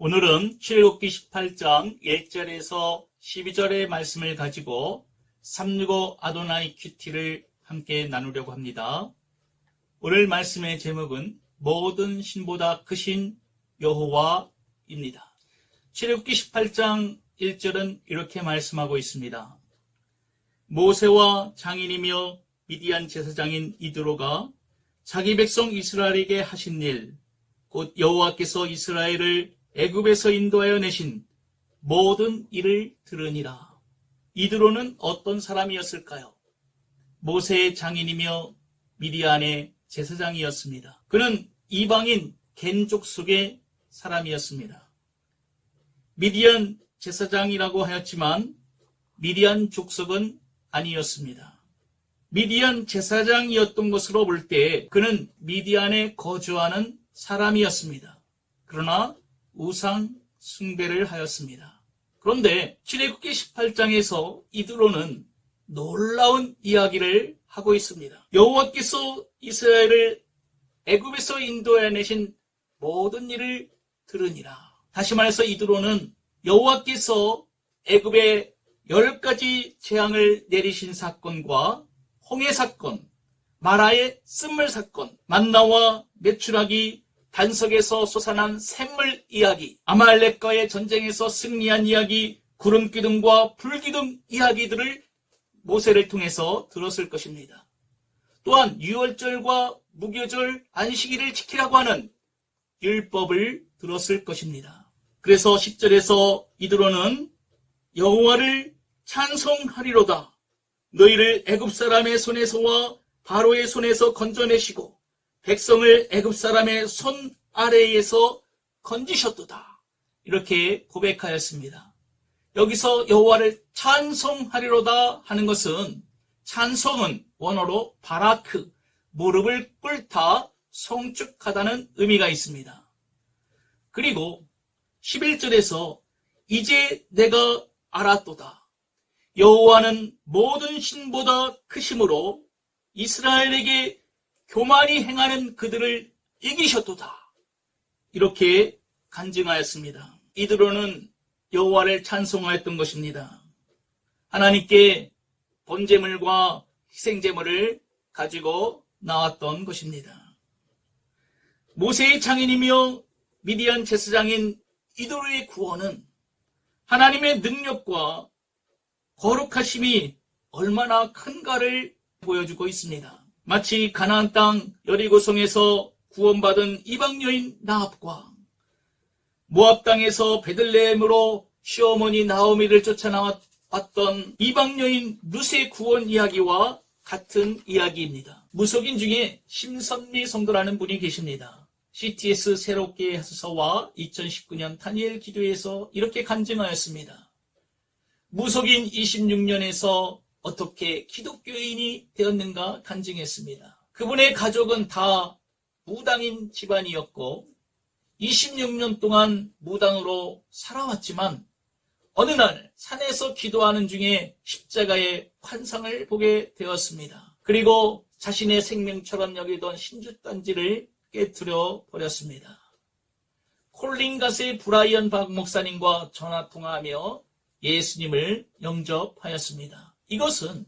오늘은 출애굽기 18장 1절에서 12절의 말씀을 가지고 365 아도나이 큐티를 함께 나누려고 합니다. 오늘 말씀의 제목은 모든 신보다 크신 여호와입니다. 출애굽기 18장 1절은 이렇게 말씀하고 있습니다. 모세와 장인이며 미디안 제사장인 이드로가 자기 백성 이스라엘에게 하신 일, 곧 여호와께서 이스라엘을 애굽에서 인도하여 내신 모든 일을 들으니라. 이드로는 어떤 사람이었을까요? 모세의 장인이며 미디안의 제사장이었습니다. 그는 이방인 겐족 속의 사람이었습니다. 미디안 제사장이라고 하였지만 미디안 족속은 아니었습니다. 미디안 제사장이었던 것으로 볼 때 그는 미디안에 거주하는 사람이었습니다. 그러나 우상 숭배를 하였습니다. 그런데 출애굽기 18장에서 이드로는 놀라운 이야기를 하고 있습니다. 여호와께서 이스라엘을 애굽에서 인도해 내신 모든 일을 들으니라. 다시 말해서 이드로는 여호와께서 애굽에 열 가지 재앙을 내리신 사건과 홍해 사건, 마라의 쓴물 사건, 만나와 메추라기 단석에서 솟아난 샘물 이야기, 아말렉과의 전쟁에서 승리한 이야기, 구름기둥과 불기둥 이야기들을 모세를 통해서 들었을 것입니다. 또한 유월절과 무교절 안식일을 지키라고 하는 율법을 들었을 것입니다. 그래서 10절에서 이드로는 여호와를 찬송하리로다. 너희를 애굽 사람의 손에서와 바로의 손에서 건져내시고 백성을 애굽 사람의 손 아래에서 건지셨도다. 이렇게 고백하였습니다. 여기서 여호와를 찬송하리로다 하는 것은 찬송은 원어로 바라크, 무릎을 꿇다 송축하다는 의미가 있습니다. 그리고 11절에서 이제 내가 알았도다. 여호와는 모든 신보다 크심으로 이스라엘에게 교만이 행하는 그들을 이기셨도다. 이렇게 간증하였습니다. 이들로는 여호와를 찬송하였던 것입니다. 하나님께 본제물과 희생제물을 가지고 나왔던 것입니다. 모세의 장인이며 미디안 제사장인 이도르의 구원은 하나님의 능력과 거룩하심이 얼마나 큰가를 보여주고 있습니다. 마치 가나안 땅 여리고성에서 구원받은 이방 여인 나합과 모압 땅에서 베들레헴으로 시어머니 나오미를 쫓아 나왔던 이방 여인 루세 구원 이야기와 같은 이야기입니다. 무속인 중에 심선미 성도라는 분이 계십니다. CTS 새롭게 하소서와 2019년 타니엘 기도에서 이렇게 간증하였습니다. 무속인 26년에서 어떻게 기독교인이 되었는가 간증했습니다. 그분의 가족은 다 무당인 집안이었고 26년 동안 무당으로 살아왔지만 어느 날 산에서 기도하는 중에 십자가의 환상을 보게 되었습니다. 그리고 자신의 생명처럼 여기던 신주단지를 깨뜨려 버렸습니다. 콜린가스의 브라이언 박 목사님과 전화통화하며 예수님을 영접하였습니다. 이것은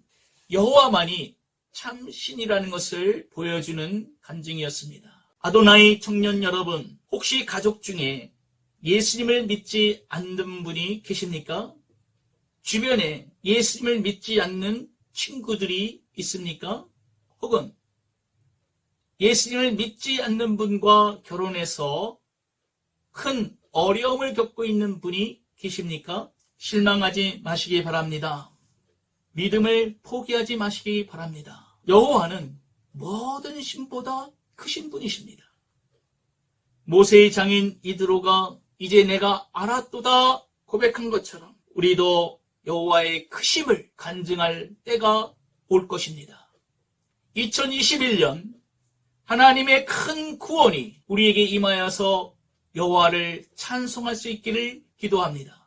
여호와만이 참 신이라는 것을 보여주는 간증이었습니다. 아도나이 청년 여러분, 혹시 가족 중에 예수님을 믿지 않는 분이 계십니까? 주변에 예수님을 믿지 않는 친구들이 있습니까? 혹은 예수님을 믿지 않는 분과 결혼해서 큰 어려움을 겪고 있는 분이 계십니까? 실망하지 마시기 바랍니다. 믿음을 포기하지 마시기 바랍니다. 여호와는 모든 신보다 크신 분이십니다. 모세의 장인 이드로가 이제 내가 알았도다 고백한 것처럼 우리도 여호와의 크심을 간증할 때가 올 것입니다. 2021년 하나님의 큰 구원이 우리에게 임하여서 여호와를 찬송할 수 있기를 기도합니다.